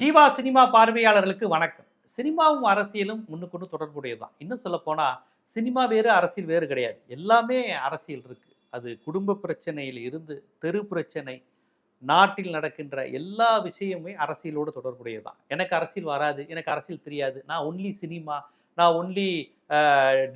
Jeeva cinema பார்வையாளர்களுக்கு வணக்கம். சினிமாவும் அரசியலும் முன்னுக்கு தொடர்புடையது தான் இன்னும் சொல்ல போனால் சினிமா வேறு அரசியல் வேறு கிடையாது. எல்லாமே அரசியல் இருக்குது அது குடும்ப பிரச்சனையில் இருந்து தெரு பிரச்சனை நாட்டில் நடக்கின்ற எல்லா விஷயமுமே அரசியலோடு தொடர்புடையது தான் எனக்கு அரசியல் வராது எனக்கு அரசியல் தெரியாது. நான் ஒன்லி சினிமா நான் ஒன்லி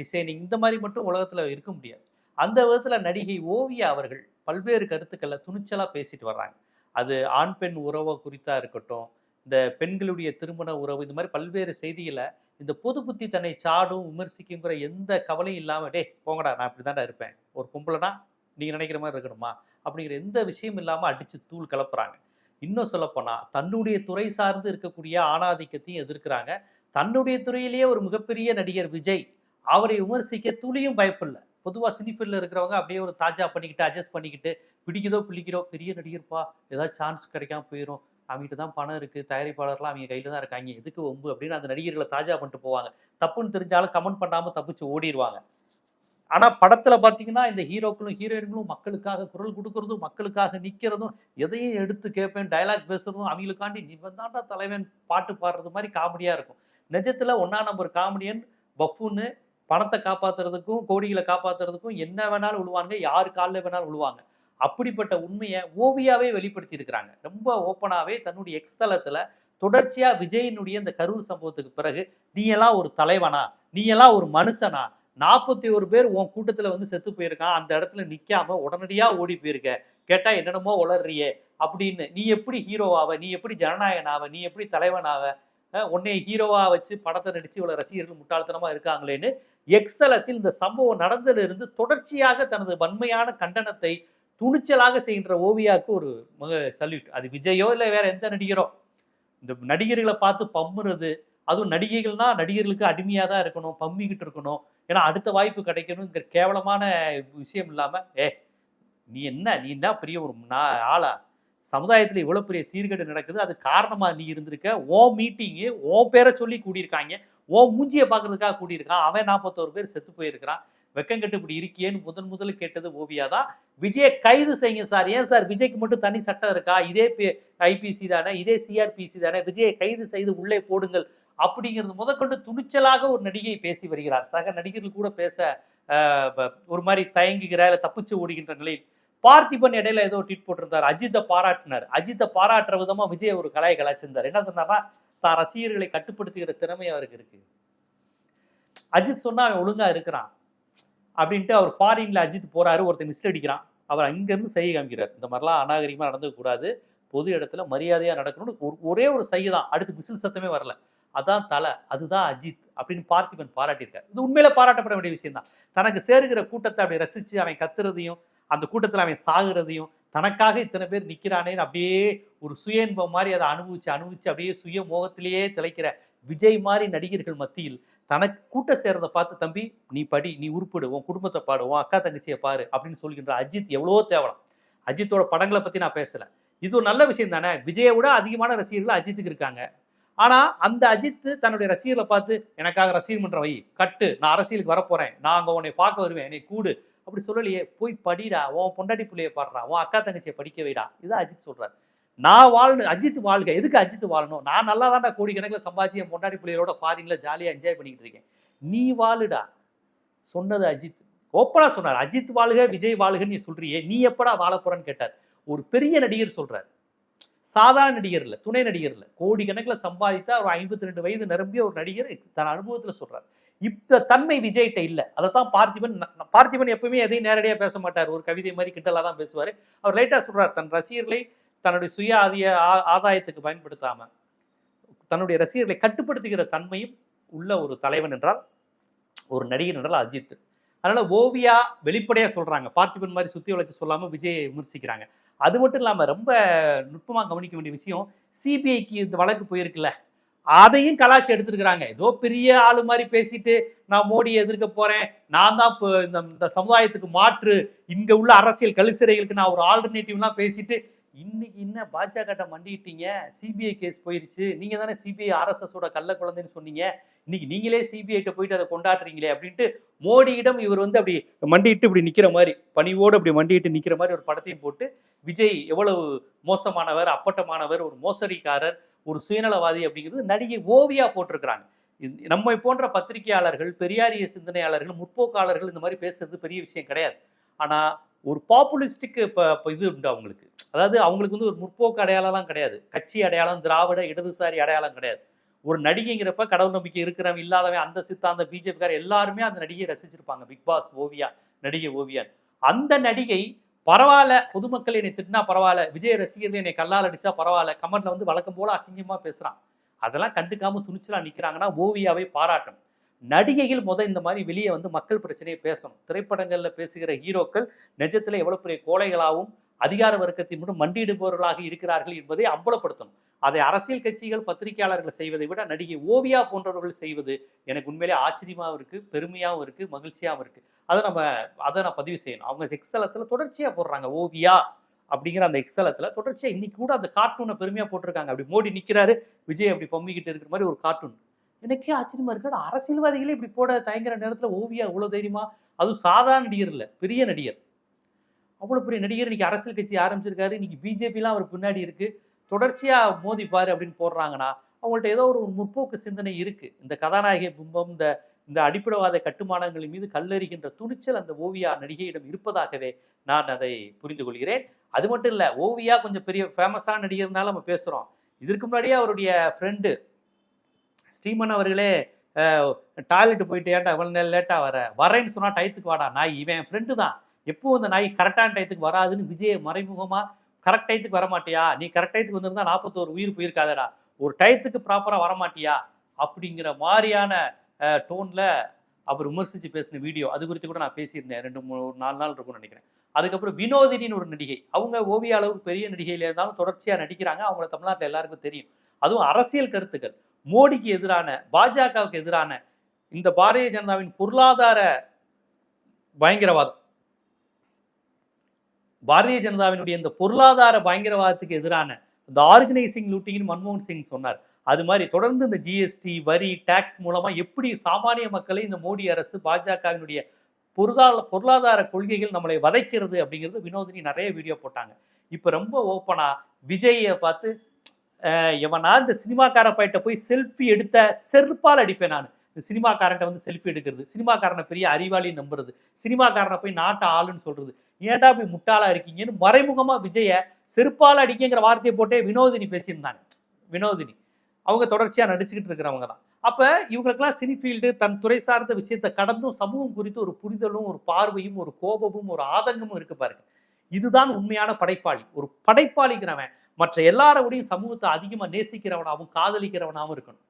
டிசைனிங் இந்த மாதிரி மட்டும் உலகத்தில் இருக்க முடியாது. அந்த விதத்தில் நடிகை ஓவியா அவர்கள் பல்வேறு கருத்துக்களை துணிச்சலாக பேசிட்டு வர்றாங்க. அது ஆண் பெண் உறவை குறித்தா இருக்கட்டும் இந்த பெண்களுடைய திருமண உறவு இந்த மாதிரி பல்வேறு செய்தியில இந்த பொது புத்தி தன்னை சாடும் விமர்சிக்குங்கிற எந்த கவலையும் இல்லாமல் டே போங்கடா நான் அப்படிதான்டா இருப்பேன். ஒரு பொம்பளைனா நீங்கள் நினைக்கிற மாதிரி இருக்கணுமா? அப்படிங்கிற எந்த விஷயம் இல்லாமல் அடித்து தூள் கலப்புறாங்க. இன்னும் சொல்லப்போனால் தன்னுடைய துறை சார்ந்து இருக்கக்கூடிய ஆணாதிக்கத்தையும் எதிர்க்கிறாங்க. தன்னுடைய துறையிலேயே ஒரு மிகப்பெரிய நடிகர் விஜய் அவரை விமர்சிக்க துளியும் பயப்பில்லை. பொதுவாக சினிஃபீல்டில் இருக்கிறவங்க அப்படியே ஒரு தாஜா பண்ணிக்கிட்டு அட்ஜஸ்ட் பண்ணிக்கிட்டு பிடிக்குதோ பிடிக்கிறோ பெரிய நடிகர்ப்பா ஏதாவது சான்ஸ் கிடைக்காம போயிடும் அவங்ககிட்ட தான் பணம் இருக்குது தயாரிப்பாளர்லாம் அவங்க கையில் தான் இருக்காங்க. எதுக்கு ஒம்பு அப்படின்னு அந்த நடிகர்களை தாஜா பண்ணிட்டு போவாங்க. தப்புன்னு தெரிஞ்சாலும் கமெண்ட் பண்ணாமல் தப்பிச்சு ஓடிடுவாங்க ஆனால் படத்தில் பார்த்தீங்கன்னா இந்த ஹீரோக்களும் ஹீரோயின்களும் மக்களுக்காக குரல் கொடுக்கறதும் மக்களுக்காக நிற்கிறதும் எதையும் எடுத்து கேட்பேன் டயலாக் பேசுறதும் அவங்களுக்காண்டி நிபந்தாண்டா தலைவன் பாட்டு பாடுறது மாதிரி காமெடியாக இருக்கும். நிஜத்தில் ஒன்றா நம்பர் காமெடியன் பஃபுன்னு பணத்தை காப்பாற்றுறதுக்கும் கோடிகளை காப்பாற்றுறதுக்கும் என்ன வேணாலும் விழுவாங்க யார் காலில் வேணாலும் விழுவாங்க அப்படிப்பட்ட உண்மையை ஓவியாவே வெளிப்படுத்தி இருக்கிறாங்க ரொம்ப ஓப்பனாகவே தன்னுடைய எக்ஸ்தலத்தில் தொடர்ச்சியாக விஜயினுடைய இந்த கரூர் சம்பவத்துக்கு பிறகு நீ எல்லாம் ஒரு தலைவனா? நீ எல்லாம் ஒரு மனுஷனா? நாற்பத்தி ஒரு பேர் உன் கூட்டத்தில் வந்து செத்து போயிருக்கான். அந்த இடத்துல நிற்காம உடனடியாக ஓடி போயிருக்க. கேட்டால் என்னென்னமோ உளறியே அப்படின்னு. நீ எப்படி ஹீரோவாவ நீ எப்படி ஜனநாயகனாவ நீ எப்படி தலைவனாவ உன்னை ஹீரோவா வச்சு படத்தை நடிச்சு இவ்வளவு ரசிகர்கள் முட்டாள்தனமா இருக்காங்களேன்னு எக்ஸ்தலத்தில் இந்த சம்பவம் நடந்ததிலிருந்து தொடர்ச்சியாக தனது வன்மையான கண்டனத்தை துணிச்சலாக செய்கின்ற ஓவியாவுக்கு ஒரு மக சல்யூட். அது விஜயோ இல்லை வேற எந்த நடிகரோ? இந்த நடிகர்களை பார்த்து பம்முறது அதுவும் நடிகைகள்னா நடிகர்களுக்கு அடிமையாக தான் இருக்கணும் பம்மிக்கிட்டு இருக்கணும். ஏன்னா அடுத்த வாய்ப்பு கிடைக்கணுங்கிற கேவலமான விஷயம் இல்லாமல் ஏ நீ என்ன? நீ என்ன பெரிய ஒரு நா- ஆளா? சமுதாயத்தில் இவ்வளோ பெரிய சீர்கேடு நடக்குது. அது காரணமாக நீ இருந்திருக்க? ஓ மீட்டிங்கு ஓ பேரை சொல்லி கூடியிருக்காங்க. ஓ மூஞ்சியை பார்க்கறதுக்காக கூடியிருக்கான். அவன் நாற்பத்தோரு பேர் செத்து போயிருக்கிறான். வெக்கங்கட்டு இப்படி இருக்கியேன்னு முதன் முதல்ல கேட்டது ஓவியா தான். விஜயை கைது செய்யுங்க சார். ஏன் சார்? விஜய்க்கு மட்டும் தனி சட்டம் இருக்கா? இதே ஐபிசி தானே? இதே சிஆர்பிசி தானே? விஜயை கைது செய்து உள்ளே போடுங்கள் அப்படிங்கிறது முதற்கொண்டு துணிச்சலாக ஒரு நடிகை பேசி வருகிறார். சக நடிகர்கள் கூட பேச ஒரு மாதிரி தயங்குகிற இல்லை தப்பிச்சு ஓடுகின்ற நிலையில் பார்த்திபன் இடையில ஏதோ ட்வீட் போட்டிருந்தார். அஜித்தை பாராட்டினார். அஜித்தை பாராட்டுற விதமா விஜய் ஒரு கலையை கலாச்சிருந்தார் என்ன சொன்னார்னா தான் ரசிகர்களை கட்டுப்படுத்துகிற திறமை அவருக்கு இருக்கு. அஜித் சொன்னா அவன் ஒழுங்கா இருக்கிறான். அப்படின்ட்டு அவர் ஃபாரின்ல அஜித் போறாரு ஒருத்தர் மிஸ்ட் அடிக்கிறான். அவர் அங்கேருந்து செய்ய காமிக்கிறார். இந்த மாதிரிலாம் அநாகரிகமாக நடந்துக்கூடாது பொது இடத்துல மரியாதையாக நடக்கணும்னு ஒரு- ஒரே ஒரு செய்ய தான். அடுத்து விசில் சத்தமே வரல. அதான் தலை அதுதான் அஜித் அப்படின்னு பார்த்திபன் பாராட்டியிருக்காரு. இது உண்மையில பாராட்டப்பட வேண்டிய விஷயம் தான். தனக்கு சேருகிற கூட்டத்தை அப்படி ரசிச்சு அவன் கத்துறதையும் அந்த கூட்டத்தில் அவன் சாகுறதையும் தனக்காக இத்தனை பேர் நிற்கிறானேன்னு அப்படியே ஒரு சுய இன்பம் மாதிரி அதை அனுபவிச்சு அனுபவிச்சு அப்படியே சுய மோகத்திலேயே திளைக்கிற விஜய் மாதிரி நடிகர்கள் மத்தியில் தனக்கு கூட்ட சேர்றதை பார்த்து தம்பி நீ படி நீ உருப்பிடு உன் குடும்பத்தை பாடு உன் அக்கா தங்கச்சியை பாரு அப்படின்னு சொல்கின்ற அஜித் எவ்வளோ தேவலாம். அஜித்தோட படங்களை பற்றி நான் பேசலை. இது ஒரு நல்ல விஷயம் தானே? விஜயை விட அதிகமான ரசிகர்கள் அஜித்துக்கு இருக்காங்க. ஆனால் அந்த அஜித் தன்னுடைய ரசிகர்களை பார்த்து எனக்காக ரசிகர் மன்றம் வை கட்டு நான் அரசியலுக்கு வரப்போகிறேன் நான் அங்கே உன்னை பார்க்க வருவேன் என்னை கூடு. அப்படி சொல்லலையே போய் படிடா உன் பொண்டாட்டி பிள்ளையை பாடுறா உன் அக்கா தங்கச்சியை படிக்க வைடா. இதுதான் அஜித் சொல்கிறார் நான் வாழணும் அஜித் வாழ்க. எதுக்கு அஜித் வாழணும்? நான் நல்லா தான்டா கோடிக்கணக்கில் சம்பாதிச்சு என் பொண்டாட்டி பிள்ளையோட ஃபாரின்ல ஜாலியாக என்ஜாய் பண்ணிக்கிட்டு இருக்கேன். நீ வாழுடா. சொன்னது அஜித். ஓப்பனாக சொன்னார் அஜித் வாழ்க விஜய் வாழ்கன்னு நீ சொல்றியே. நீ எப்படா வாழ போறன்னு கேட்டார். ஒரு பெரிய நடிகர் சொல்றார். சாதாரண நடிகர் இல்லை துணை நடிகர் கோடி கோடிக்கணக்கில் சம்பாதித்தா ஒரு ஐம்பத்தி ரெண்டு வயது நிரம்பிய ஒரு நடிகர் தன் அனுபவத்தில் சொல்றார். இந்த தன்மை விஜய்கிட்ட இல்லை. அதை தான் பார்த்திபன் பார்த்திபன் எப்பவுமே எதையும் நேரடியாக பேச மாட்டார். ஒரு கவிதை மாதிரி கிண்டலா தான் பேசுவார். அவர் லைட்டாக சொல்றார் தன் ரசிகர்களை தன்னுடைய சுய ஆதிய ஆ- ஆதாயத்துக்கு பயன்படுத்தாம தன்னுடைய ரசிகர்களை கட்டுப்படுத்துகிற தன்மையும் உள்ள ஒரு தலைவன் என்றால் ஒரு நடிகர் என்றால் அஜித். அதனால ஓவியா வெளிப்படையா சொல்றாங்க. பார்த்திபன் மாதிரி சுத்தி வளைச்சு சொல்லாம விஜயை விமர்சிக்கிறாங்க. அது மட்டும் இல்லாம ரொம்ப நுட்பமா கவனிக்க வேண்டிய விஷயம் சிபிஐக்கு இந்த வழக்கு போயிருக்குல்ல. அதையும் கலாச்சி எடுத்துருக்குறாங்க. ஏதோ பெரிய ஆளு மாதிரி பேசிட்டு நான் மோடியை எதிர்க்க போறேன். நான் தான் இப்போ இந்த இந்த சமுதாயத்துக்கு மாற்று. இங்க உள்ள அரசியல் கலிசிறைகளுக்கு நான் ஒரு ஆல்டர்னேட்டிவ்லாம் பேசிட்டு இன்னைக்கு என்ன பாஜக மண்டிட்டீங்க சிபிஐ கேஸ் போயிருச்சு. நீங்க தானே சிபிஐ ஆர்எஸ்எஸோட கள்ள குழந்தைன்னு சொன்னீங்க. இன்னைக்கு நீங்களே சிபிஐட்ட போயிட்டு அதை கொண்டாடுறீங்களே அப்படின்ட்டு மோடியிடம் இவர் வந்து அப்படி மண்டிட்டு இப்படி நிக்கிற மாதிரி பணிவோடு அப்படி மண்டிட்டு நிக்கிற மாதிரி ஒரு படத்தையும் போட்டு விஜய் எவ்வளவு மோசமானவர் அப்பட்டமானவர் ஒரு மோசடிக்காரர் ஒரு சுயநலவாதி அப்படிங்கிறது நடிகை ஓவியா போட்டிருக்கிறாங்க. நம்ம நம்மை போன்ற பத்திரிகையாளர்கள் பெரியாரிய சிந்தனையாளர்கள் முற்போக்காளர்கள் இந்த மாதிரி பேசுறது பெரிய விஷயம் கிடையாது. ஆனா ஒரு பாப்புலிஸ்டிக் இப்போ இது உண்டு அவங்களுக்கு. அதாவது அவங்களுக்கு வந்து ஒரு முற்போக்கு அடையாளம்லாம் கிடையாது. கட்சி அடையாளம் திராவிட இடதுசாரி அடையாளம் கிடையாது. ஒரு நடிகைங்கிறப்ப கடவுள் நம்பிக்கை இருக்கிறவன் இல்லாதவன் அந்த சித்தாந்த பிஜேபிக்கார எல்லாருமே அந்த நடிகையை ரசிச்சிருப்பாங்க. பிக் பாஸ் ஓவியா நடிகை ஓவியா அந்த நடிகை பரவாயில்ல பொதுமக்கள் என்னை திட்டினா பரவாயில்ல விஜய் ரசிகர்கள் என்னை கல்லால் அடிச்சா பரவாயில்ல கமெண்ட்ல வந்து வழக்கம் போல அசிங்கமா பேசுறான். அதெல்லாம் கண்டுக்காம துணிச்சலா நிக்கிறாங்கன்னா ஓவியாவை பாராட்டணும். நடிகைகள் முத இந்த மாதிரி வெளியே வந்து மக்கள் பிரச்சனையை பேசணும். திரைப்படங்களில் பேசுகிற ஹீரோக்கள் நிஜத்தில் எவ்வளோ பெரிய கோழைகளாகவும் அதிகார வர்க்கத்தின் முன் மண்டியிடுபவர்களாக இருக்கிறார்கள் என்பதை அம்பலப்படுத்தணும். அதை அரசியல் கட்சிகள் பத்திரிகையாளர்கள் செய்வதை விட நடிகை ஓவியா போன்றவர்கள் செய்வது எனக்கு உண்மையிலே ஆச்சரியமாகவும் இருக்குது பெருமையாகவும் இருக்குது மகிழ்ச்சியாகவும் இருக்குது அதை நம்ம அதை நான் பதிவு செய்யணும். அவங்க எக்ஸலத்தில் தொடர்ச்சியாக போடுறாங்க ஓவியா அப்படிங்கிற அந்த எக்ஸலத்தில் தொடர்ச்சியாக இன்னைக்கு கூட அந்த கார்ட்டூனை பெருமையாக போட்டிருக்காங்க. அப்படி மோடி நிற்கிறாரு விஜய் அப்படி பொம்மிக்கிட்டு இருக்கிற மாதிரி ஒரு கார்ட்டூன் எனக்கே ஆச்சரியமா இருக்கு. அரசியல்வாதிகளே இப்படி போட தயங்குற நேரத்தில் ஓவியா இவ்வளோ தைரியமா? அதுவும் சாதாரண நடிகர் இல்லை பெரிய நடிகர். அவ்வளோ பெரிய நடிகர் இன்னைக்கு அரசியல் கட்சி ஆரம்பிச்சிருக்காரு. இன்னைக்கு பிஜேபிலாம் அவர் பின்னாடி இருக்கு. தொடர்ச்சியாக மோதி பாரு அப்படின்னு போடுறாங்கன்னா அவங்கள்ட்ட ஏதோ ஒரு முற்போக்கு சிந்தனை இருக்கு. இந்த கதாநாயகி பிம்பம் இந்த இந்த அடிப்படைவாத கட்டுமானங்களின் மீது கல்லறிகின்ற துணிச்சல் அந்த ஓவியா நடிகையிடம் இருப்பதாகவே நான் அதை புரிந்து கொள்கிறேன். அது மட்டும் இல்லை ஓவியா கொஞ்சம் பெரிய ஃபேமஸான நடிகர்னால நம்ம பேசுகிறோம் இதற்கு முன்னாடியே அவருடைய ஃப்ரெண்டு ஸ்ரீமன் அவர்களே டாய்லெட் போயிட்டு ஏன்டா இவ்வளோ நேரம் லேட்டாக வர. வரேன்னு சொன்னால் டயத்துக்கு வாடா. நாய் இவன் என் ஃப்ரெண்டு தான். எப்பவும் அந்த நாய் கரெக்டான டயத்துக்கு வராதுன்னு விஜய் மறைமுகமாக கரெக்ட் டயத்துக்கு வர மாட்டியா நீ கரெக்ட் டயத்துக்கு வந்திருந்தா நாற்பத்தோரு உயிர் போயிருக்காதடா. ஒரு டயத்துக்கு ப்ராப்பராக வர மாட்டியா அப்படிங்கிற மாதிரியான டோனில் அவர் விமர்சித்து பேசின வீடியோ. அது குறித்து கூட நான் பேசியிருந்தேன். ரெண்டு மூணு நாலு நாள் இருக்கும்னு நினைக்கிறேன். அதுக்கப்புறம் வினோதினின்னு ஒரு நடிகை. அவங்க ஓவிய அளவுக்கு பெரிய நடிகையில் இருந்தாலும் தொடர்ச்சியாக நடிக்கிறாங்க. அவங்கள தமிழ்நாட்டில் எல்லாருக்கும் தெரியும். அதுவும் அரசியல் கருத்துக்கள். மோடிக்கு எதிரான பாஜகவுக்கு எதிரான இந்த பாரதிய ஜனதாவின் பொருளாதார பயங்கரவாதம். பாரதிய ஜனதாவினுடைய இந்த பொருளாதார பயங்கரவாதத்துக்கு எதிரான இந்த ஆர்கனைசிங் லூட்டிங்னு மன்மோகன் சிங் சொன்னார். அது மாதிரி தொடர்ந்து இந்த ஜிஎஸ்டி வரி டாக்ஸ் மூலமா எப்படி சாமானிய மக்களை இந்த மோடி அரசு பாஜகவினுடைய பொருளாதார பொருளாதார கொள்கைகள் நம்மளை வதைக்கிறது அப்படிங்கிறது வினோதினி நிறைய வீடியோ போட்டாங்க. இப்போ ரொம்ப ஓப்பனா விஜயை பார்த்து எவனா இந்த சினிமாக்கார பையிட்ட போய் செல்ஃபி எடுத்த செருப்பால் அடிப்பேன் நான். இந்த சினிமாக்காரன்ட்ட வந்து செல்ஃபி எடுக்கிறது. சினிமாக்காரனை பெரிய அறிவாளி நம்புறது. சினிமாக்காரனை போய் நாட்டை ஆளுன்னு சொல்றது. ஏன்டா போய் முட்டாளா இருக்கீங்கன்னு மறைமுகமா விஜய செருப்பால் அடிக்கங்கிற வார்த்தையை போட்டே வினோதினி பேசியிருந்தாங்க. வினோதினி. அவங்க தொடர்ச்சியா நடிச்சுக்கிட்டு இருக்கிறவங்க தான். அப்ப இவங்களுக்கெல்லாம் சினிஃபீல்டு தன் துறை சார்ந்த விஷயத்தை கடந்தும் சமூகம் குறித்து ஒரு புரிதலும் ஒரு பார்வையும் ஒரு கோபமும் ஒரு ஆதங்கமும் இருக்கு பாருங்க. இதுதான் உண்மையான படைப்பாளி. ஒரு படைப்பாளிங்கிறவன் மற்ற எல்லாரோடையும் சமூகத்தை அதிகமாக நேசிக்கிறவனாகவும் காதலிக்கிறவனாகவும் இருக்கணும்.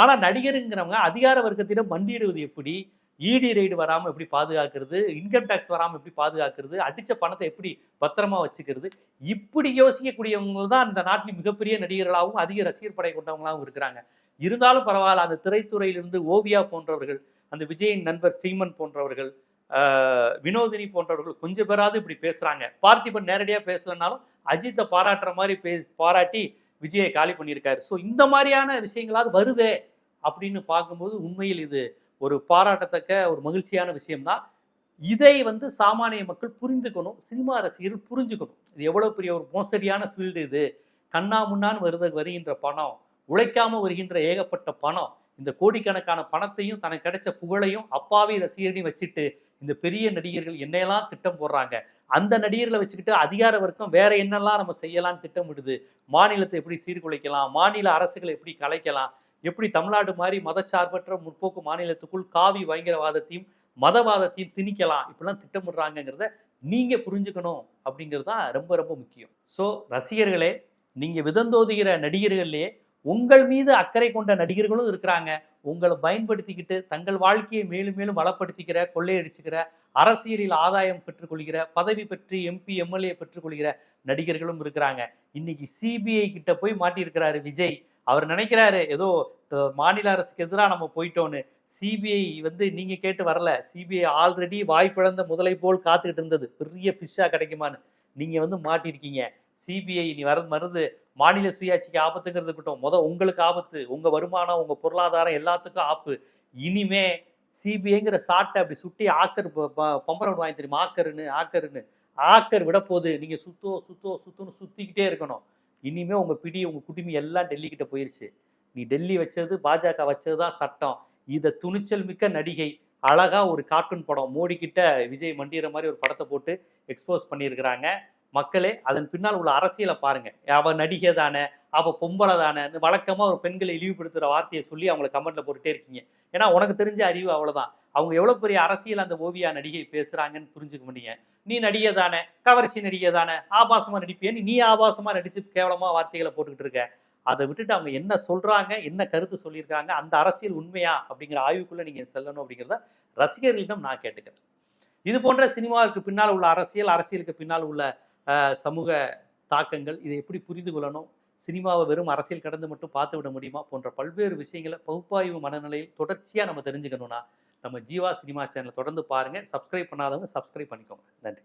ஆனால் நடிகருங்கிறவங்க அதிகார வர்க்கத்திடம் மண்டியிடுவது எப்படி? இடி ரெய்டு வராமல் எப்படி பாதுகாக்கிறது? இன்கம் டேக்ஸ் வராமல் எப்படி பாதுகாக்கிறது? அடித்த பணத்தை எப்படி பத்திரமா வச்சுக்கிறது? இப்படி யோசிக்கக்கூடியவங்க தான் இந்த நாட்டில் மிகப்பெரிய நடிகர்களாகவும் அதிக ரசிகர் படை கொண்டவங்களாகவும் இருக்கிறாங்க. இருந்தாலும் பரவாயில்ல அந்த திரைத்துறையிலிருந்து ஓவியா போன்றவர்கள் அந்த விஜயின் நண்பர் ஸ்ரீமன் போன்றவர்கள் வினோதினி போன்றவர்கள் கொஞ்சம் பேராவது இப்படி பேசுகிறாங்க பார்த்திபன் நேரடியாக பேசலனாலும் அஜித்தை பாராட்டுற மாதிரி பே பாராட்டி விஜயை காலி பண்ணியிருக்காரு. ஸோ இந்த மாதிரியான விஷயங்களாவது வருதே அப்படின்னு பார்க்கும்போது உண்மையில் இது ஒரு பாராட்டத்தக்க ஒரு மகிழ்ச்சியான விஷயம்தான். இதை வந்து சாமானிய மக்கள் புரிந்துக்கணும் சினிமா ரசிகர்கள் புரிஞ்சுக்கணும். இது எவ்வளோ பெரிய ஒரு மோசடியான ஃபீல்டு இது. கண்ணா முன்னான்னு வருத வருகின்ற பணம் உழைக்காமல் வருகின்ற ஏகப்பட்ட பணம் இந்த கோடிக்கணக்கான பணத்தையும் தனக்கு கிடைச்ச புகழையும் அப்பாவி ரசிகர்களையும் வச்சுட்டு இந்த பெரிய நடிகர்கள் என்னையெல்லாம் திட்டம் போடுறாங்க. அந்த நடிகர்களை வச்சுக்கிட்டு அதிகார வர்க்கம் வேற என்னெல்லாம் நம்ம செய்யலாம்னு திட்டமிடுது. மாநிலத்தை எப்படி சீர்குலைக்கலாம்? மாநில அரசுகளை எப்படி கலைக்கலாம்? எப்படி தமிழ்நாடு மாதிரி மதச்சார்பற்ற முற்போக்கு மாநிலத்துக்குள் காவி பயங்கரவாதத்தையும் மதவாதத்தையும் திணிக்கலாம்? இப்படிலாம் திட்டமிடுறாங்கங்கிறத நீங்க புரிஞ்சுக்கணும் அப்படிங்கிறது தான் ரொம்ப ரொம்ப முக்கியம். ஸோ ரசிகர்களே நீங்க விதந்தோதுகிற நடிகர்கள்லேயே உங்கள் மீது அக்கறை கொண்ட நடிகர்களும் இருக்கிறாங்க. உங்களை பயன்படுத்திக்கிட்டு தங்கள் வாழ்க்கையை மேலும் மேலும் வளப்படுத்திக்கிற கொள்ளையடிச்சுக்கிற அரசியலில் ஆதாயம் பெற்றுக்கொள்கிற பதவி பெற்று எம்பி எம்எல்ஏ பெற்றுக்கொள்கிற நடிகர்களும் இருக்கிறாங்க. இன்னைக்கு சிபிஐ கிட்ட போய் மாட்டியிருக்கிறாரு விஜய். அவர் நினைக்கிறாரு ஏதோ மாநில அரசுக்கு எதிராக நம்ம போயிட்டோன்னு சிபிஐ வந்து நீங்க கேட்டு வரல. சிபிஐ ஆல்ரெடி வாய்ப்பிழந்த முதலை போல் காத்துக்கிட்டு இருந்தது. பெரிய ஃபிஷ்ஷாக கிடைக்குமான்னு. நீங்க வந்து மாட்டிருக்கீங்க சிபிஐ நீ வர மருந்து மாநில சுயாட்சிக்கு ஆபத்துங்கிறது இருக்கட்டும். முத உங்களுக்கு ஆபத்து உங்க வருமானம் உங்க பொருளாதாரம் எல்லாத்துக்கும் ஆப்பு. இனிமே சிபிஐங்கிற சாட்டை அப்படி சுட்டி ஆக்கர் ப- பம்பரம் வாங்கி தெரியுமா ஆக்கருன்னு ஆக்கருன்னு ஆக்கர் விட போகுது நீங்க சுத்தோ சுத்தோ சுத்தோன்னு சுத்திக்கிட்டே இருக்கணும். இனிமே உங்க பிடி உங்க குடுமி எல்லாம் டெல்லி கிட்ட போயிருச்சு. நீ டெல்லி வச்சது பாஜக வச்சது தான் சட்டம். இதை துணிச்சல் மிக்க நடிகை அழகா ஒரு கார்ட்டூன் படம் மோடி கிட்ட விஜய் மண்டிகிற மாதிரி ஒரு படத்தை போட்டு எக்ஸ்போஸ் பண்ணியிருக்கிறாங்க. மக்களே அதன் பின்னால் உள்ள அரசியலை பாருங்க. அவ நடிகை தானே அவ பொம்பளை தானே வழக்கமா ஒரு பெண்களை இழிவுபடுத்துற வார்த்தையை சொல்லி அவங்கள கமெண்ட்ல போட்டுட்டே இருக்கீங்க. ஏன்னா உனக்கு தெரிஞ்ச அறிவு அவ்வளவுதான். அவங்க எவ்வளவு பெரிய அரசியல் அந்த ஓவியா நடிகை பேசுறாங்கன்னு புரிஞ்சுக்க முடியுங்க. நீ நடிகை தானே கவர்ச்சி நடிகை தானே ஆபாசமா நடிப்பியன்னு நீ ஆபாசமா நடிச்சு கேவலமா வார்த்தைகளை போட்டுக்கிட்டு இருக்க. அதை விட்டுட்டு அவங்க என்ன சொல்றாங்க என்ன கருத்து சொல்லியிருக்காங்க அந்த அரசியல் உண்மையா அப்படிங்கிற ஆய்வுக்குள்ள நீங்க செல்லணும் அப்படிங்கிறத ரசிகர்களிடம் நான் கேட்டுக்கிறேன். இது போன்ற சினிமாவுக்கு பின்னால் உள்ள அரசியல் அரசியலுக்கு பின்னால் உள்ள சமூக தாக்கங்கள் இதை எப்படி புரிந்து கொள்ளணும் சினிமாவை வெறும் அரசியல் கடந்து மட்டும் பார்த்து விட முடியுமா போன்ற பல்வேறு விஷயங்களை பகுப்பாய்வு மனநிலையில் தொடர்ச்சியாக நம்ம தெரிஞ்சுக்கணும்னா நம்ம ஜீவா சினிமா சேனலை தொடர்ந்து பாருங்கள் சப்ஸ்கிரைப் பண்ணாதவங்க சப்ஸ்கிரைப் பண்ணிக்கோங்க. நன்றி.